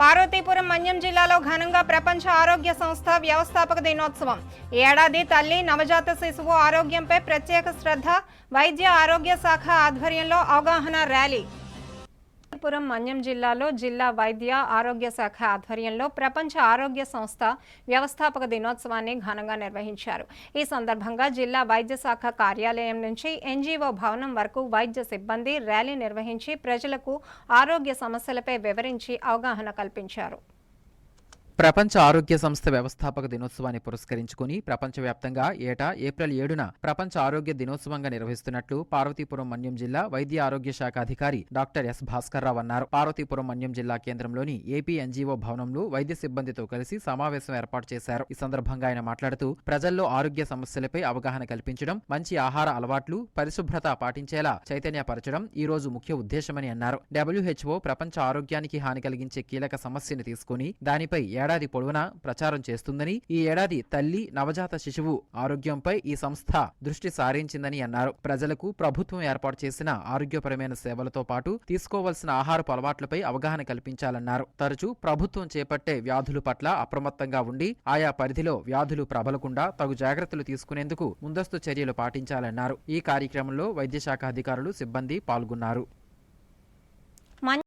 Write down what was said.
పార్వతీపురం మన్యం జిల్లాలో ఘనంగా ప్రపంచ ఆరోగ్య సంస్థ వ్యవస్థాపక దినోత్సవం. ఈ ఏడాది తల్లి నవజాత శిశువు ఆరోగ్యంపై ప్రత్యేక శ్రద్ధ వైద్య ఆరోగ్య శాఖ ఆధ్వర్యంలో అవగాహన ర్యాలీ. పురం మన్యం జిల్లాలో జిల్లా వైద్య ఆరోగ్య శాఖ ఆధ్వర్యంలో ప్రపంచ ఆరోగ్య సంస్థ వ్యవస్థాపక దినోత్సవాన్ని ఘనంగా నిర్వహించారు. ఈ సందర్భంగా జిల్లా వైద్య శాఖ కార్యాలయం నుంచి ఎన్జీఓ భవనం వరకు వైద్య సిబ్బంది ర్యాలీ నిర్వహించి ప్రజలకు ఆరోగ్య సమస్యలపై వివరించి అవగాహన కల్పించారు. ప్రపంచ ఆరోగ్య సంస్థ వ్యవస్థాపక దినోత్సవాన్ని పురస్కరించుకుని ప్రపంచవ్యాప్తంగా ఏటా ఏప్రిల్ ఏడున ప్రపంచ ఆరోగ్య దినోత్సవంగా నిర్వహిస్తున్నట్లు పార్వతీపురం మన్యం జిల్లా వైద్య ఆరోగ్య శాఖ అధికారి డాక్టర్ ఎస్ భాస్కర్రావు అన్నారు. పార్వతీపురం మన్యం జిల్లా కేంద్రంలోని ఏపీ ఎన్జీఓ భవనంలో వైద్య సిబ్బందితో కలిసి సమావేశం ఏర్పాటు చేశారు. ఈ సందర్భంగా ఆయన మాట్లాడుతూ ప్రజల్లో ఆరోగ్య సమస్యలపై అవగాహన కల్పించడం మంచి ఆహార అలవాట్లు పరిశుభ్రత పాటించేలా చైతన్యపరచడం ఈ రోజు ముఖ్య ఉద్దేశమని అన్నారు. డబ్ల్యూహెచ్ఓ ప్రపంచ ఆరోగ్యానికి హాని కలిగించే కీలక సమస్యను తీసుకుని దానిపై ఏడాది పొడవునా ప్రచారం చేస్తుందని ఈ ఏడాది తల్లి నవజాత శిశువు ఆరోగ్యంపై ఈ సంస్థ దృష్టి సారించిందని అన్నారు. ప్రజలకు ప్రభుత్వం ఏర్పాటు చేసిన ఆరోగ్యపరమైన సేవలతో పాటు తీసుకోవాల్సిన ఆహారపు అలవాట్లపై అవగాహన కల్పించాలన్నారు. తరచూ ప్రభుత్వం చేపట్టే వ్యాధుల పట్ల అప్రమత్తంగా ఉండి ఆయా పరిధిలో వ్యాధులు ప్రబలకుండా తగు జాగ్రత్తలు తీసుకునేందుకు ముందస్తు చర్యలు పాటించాలన్నారు. ఈ కార్యక్రమంలో వైద్యశాఖ అధికారులు సిబ్బంది పాల్గొన్నారు.